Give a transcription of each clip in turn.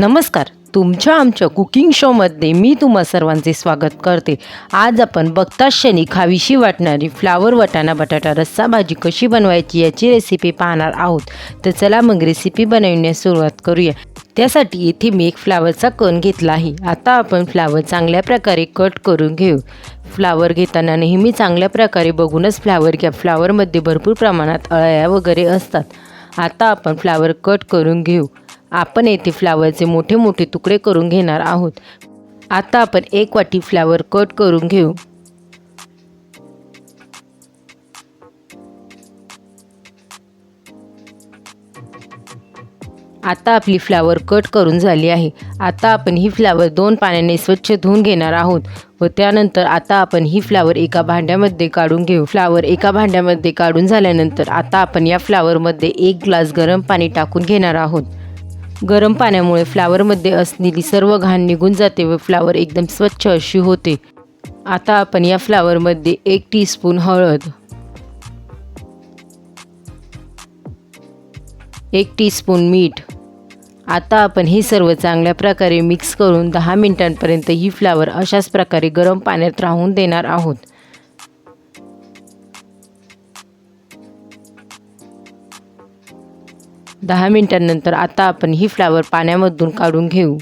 नमस्कार. तुमच्या आमच्या कुकिंग शोमध्ये मी तुम्हा सर्वांचे स्वागत करते. आज आपण बघता क्षणी खावीशी वाटणारी फ्लावर वटाणा बटाटा रस्सा भाजी कशी बनवायची याची रेसिपी पाहणार आहोत. तर चला मग रेसिपी बनवण्यास सुरुवात करूया. त्यासाठी येथे मी एक फ्लावरचा कण घेतला आहे. आता आपण फ्लावर चांगल्या प्रकारे कट करून घेऊ. फ्लावर घेताना नेहमी चांगल्या प्रकारे बघूनच फ्लावर घ्या फ्लावरमध्ये भरपूर प्रमाणात अळ्या वगैरे असतात. आता आपण फ्लावर कट करून घेऊ. आपण येथे फ्लावरचे मोठे मोठे तुकडे करून घेणार आहोत. आता आपण एक वाटी फ्लावर कट करून घेऊ. आता आपली फ्लावर कट करून झाली आहे. आता आपण ही फ्लावर दोन पाण्याने स्वच्छ धुवून घेणार आहोत व त्यानंतर आता आपण ही फ्लावर एका भांड्यामध्ये काढून घेऊ. फ्लावर एका भांड्यामध्ये काढून झाल्यानंतर आता आपण या फ्लावरमध्ये एक ग्लास गरम पाणी टाकून घेणार आहोत. गरम पाण्यामुळे फ्लावरमध्ये असलेली सर्व घाण निघून जाते व फ्लावर एकदम स्वच्छ अशी होते. आता आपण या फ्लावरमध्ये एक टीस्पून हळद एक टीस्पून मीठ. आता आपण हे सर्व चांगल्या प्रकारे मिक्स करून दहा मिनिटांपर्यंत ही फ्लावर अशाच प्रकारे गरम पाण्यात राहून देणार आहोत. दहा मिनिटांनंतर आता आपण ही फ्लावर पाण्यामधून काढून घेऊ.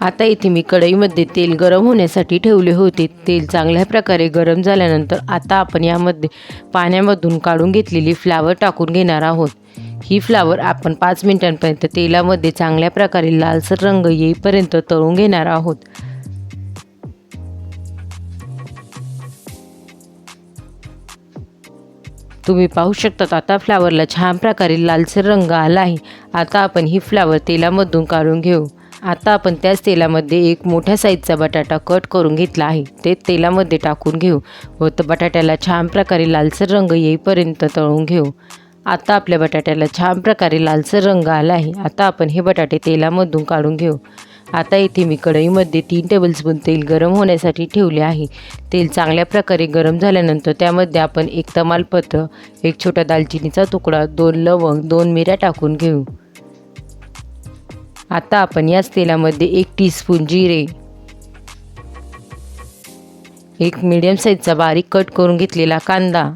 आता इथे मी कढईमध्ये तेल गरम होण्यासाठी ठेवले होते. तेल चांगल्या प्रकारे गरम झाल्यानंतर आता आपण यामध्ये पाण्यामधून काढून घेतलेली फ्लावर टाकून घेणार आहोत. ही फ्लावर आपण पाच मिनिटांपर्यंत तेलामध्ये चांगल्या प्रकारे लालसर रंग येईपर्यंत तळून घेणार आहोत. तुम्ही पाहू शकतात आता फ्लावरला छान प्रकारे लालसर रंग आला आहे. आता आपण ही फ्लावर तेलामधून काढून घेऊ. आता आपण त्याच तेलामध्ये एक मोठ्या साईजचा बटाटा कट करून घेतला आहे. ते तेलामध्ये टाकून घेऊ व तर बटाट्याला छान प्रकारे लालसर रंग येईपर्यंत तळून घेऊ. आता आपल्या बटाट्याला छान प्रकारे लालसर रंग आला आहे. आता आपण हे बटाटे तेलामधून काढून घेऊ. आता इथे मी कढईमध्ये तीन टेबलस्पून तेल गरम होण्यासाठी ठेवले आहे. तेल चांगल्या प्रकारे गरम झाल्यानंतर त्यामध्ये आपण एक तमालपत्र एक छोटा दालचिनीचा तुकडा दोन लवंग दोन मिऱ्या टाकून घेऊ. आता आपण याच तेलामध्ये एक टीस्पून जिरे एक मीडियम साईजचा बारीक कट करून घेतलेला कांदा.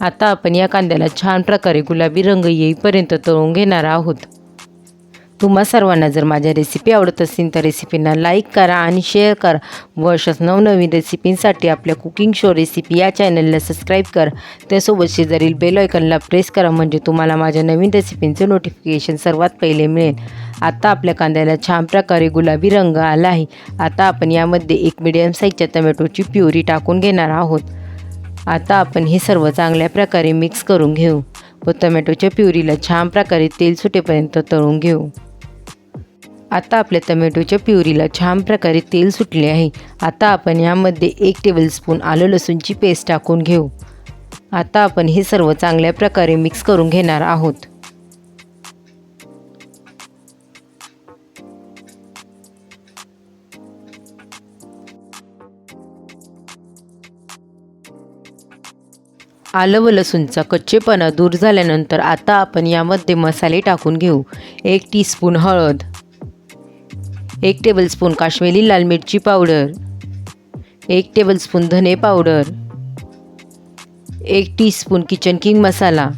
आता आपण या कांद्याला छान प्रकारे गुलाबी रंग येईपर्यंत तळून घेणार आहोत. तुम्हा सर्वांना जर माझ्या रेसिपी आवडत असतील तर रेसिपींना लाईक करा आणि शेअर करा. व अशाच नवनवीन रेसिपींसाठी आपल्या कुकिंग शो रेसिपी या चॅनलला सबस्क्राईब करा. त्यासोबत शेजारील बेल आयकनला प्रेस करा म्हणजे तुम्हाला माझ्या नवीन रेसिपींचे नोटिफिकेशन सर्वात पहिले मिळेल. आता आपल्या कांद्याला छान प्रकारे गुलाबी रंग आला आहे. आता आपण यामध्ये एक मिडियम साईजच्या टमॅटोची प्युरी टाकून घेणार आहोत. आता आपण हे सर्व चांगल्या प्रकारे मिक्स करून घेऊ. व टमॅटोच्या प्युरीला छान प्रकारे तेल सुटेपर्यंत तळून घेऊ. आता आपल्या टमॅटोच्या प्युरीला छान प्रकारे तेल सुटले आहे. आता आपण यामध्ये एक टेबलस्पून आलं लसूणची पेस्ट टाकून घेऊ. आता आपण हे सर्व चांगल्या प्रकारे मिक्स करून घेणार आहोत. आलं व लसूणचा कच्चेपणा दूर झाल्यानंतर आता आपण यामध्ये मसाले टाकून घेऊ. एक टीस्पून हळद. एक टेबलस्पून काश्मीरी लाल मिरची पावडर एक टेबलस्पून धने पावडर एक टीस्पून किचन किंग मसाला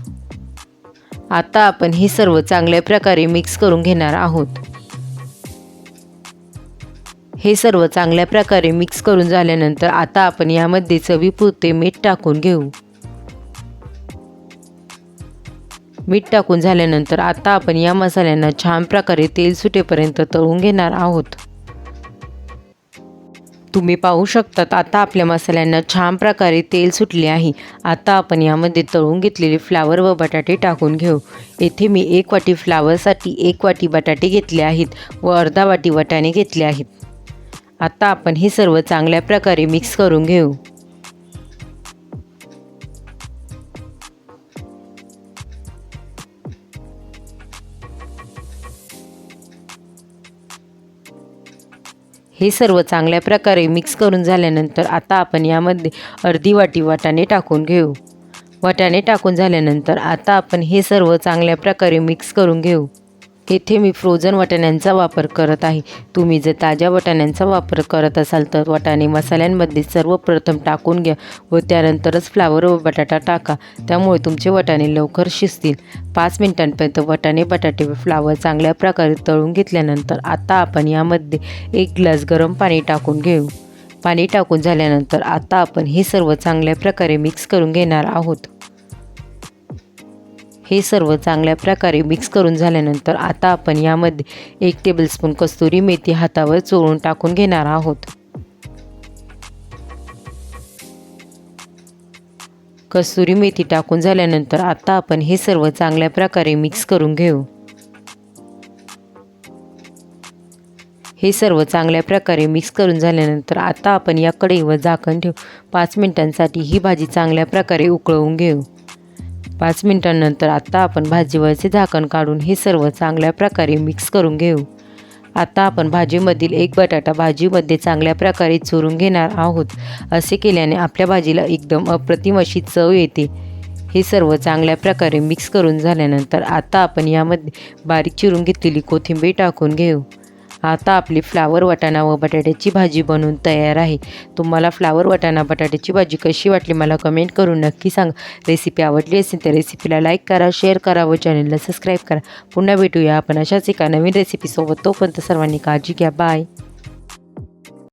आता आपण हे सर्व चांगल्या प्रकारे मिक्स करून घेणार आहोत. हे सर्व चांगल्या प्रकारे मिक्स करून झाल्यानंतर आता आपण यामध्ये चवीपुरते मीठ टाकून घेऊ. मीठ टाकून झाल्यानंतर आता आपण या मसाल्यांना छान प्रकारे तेल सुटेपर्यंत तळून घेणार आहोत. तुम्ही पाहू शकतात आता आपल्या मसाल्यांना छान प्रकारे तेल सुटले आहे. आता आपण यामध्ये तळून घेतलेले फ्लावर व बटाटे टाकून घेऊ. येथे मी एक वाटी फ्लावरसाठी एक वाटी बटाटे घेतले आहेत व अर्धा वाटी वाटाणे घेतले आहेत. आता आपण हे सर्व चांगल्या प्रकारे मिक्स करून घेऊ. हे सर्व चांगल्या प्रकारे मिक्स करून झाल्यानंतर आता आपण यामध्ये अर्धी वाटी वाटाणे टाकून घेऊ. वाटाणे टाकून झाल्यानंतर आता आपण हे सर्व चांगल्या प्रकारे मिक्स करून घेऊ. येथे मी फ्रोझन वाटाण्यांचा वापर करत आहे. तुम्ही जर ताज्या वाटाण्यांचा वापर करत असाल तर वाटाणे मसाल्यांमध्ये सर्वप्रथम टाकून घ्या व त्यानंतरच फ्लावर व बटाटा टाका. त्यामुळे तुमचे वाटाणे लवकर शिजतील. पाच मिनिटांपर्यंत वाटाणे बटाटे व फ्लावर चांगल्या प्रकारे तळून घेतल्यानंतर आता आपण यामध्ये एक ग्लास गरम पाणी टाकून घेऊ. पाणी टाकून झाल्यानंतर आता आपण हे सर्व चांगल्या प्रकारे मिक्स करून घेणार आहोत. हे सर्व चांगल्या प्रकारे मिक्स करून झाल्यानंतर आता आपण यामध्ये एक टेबलस्पून कस्तुरी मेथी हातावर चोळून टाकून घेणार आहोत. कस्तुरी मेथी टाकून झाल्यानंतर आता आपण हे सर्व चांगल्या प्रकारे मिक्स करून घेऊ. हे सर्व चांगल्या प्रकारे मिक्स करून झाल्यानंतर आता आपण या कढईवर झाकण ठेवू. पाच मिनिटांसाठी ही भाजी चांगल्या प्रकारे उकळवून घेऊ. पाच मिनिटांनंतर आता आपण भाजीवरचे झाकण काढून हे सर्व चांगल्या प्रकारे मिक्स करून घेऊ. आता आपण भाजीमधील एक बटाटा भाजीमध्ये चांगल्या प्रकारे चुरून घेणार आहोत. असे केल्याने आपल्या भाजीला एकदम अप्रतिम अशी चव येते. हे सर्व चांगल्या प्रकारे मिक्स करून झाल्यानंतर आता आपण यामध्ये बारीक चिरून घेतलेली कोथिंबीर टाकून घेऊ. आता आपली फ्लावर वाटाणा व बटाट्याची भाजी बनवून तयार आहे. तुम्हाला फ्लावर वाटाणा बटाट्याची भाजी कशी वाटली मला कमेंट करून नक्की सांगा. रेसिपी आवडली असेल तर रेसिपीला लाईक करा शेअर करा व चॅनलला सबस्क्राईब करा. पुन्हा भेटूया आपण अशाच एका नवीन रेसिपीसोबत तोपर्यंत सर्वांनी काळजी घ्या. बाय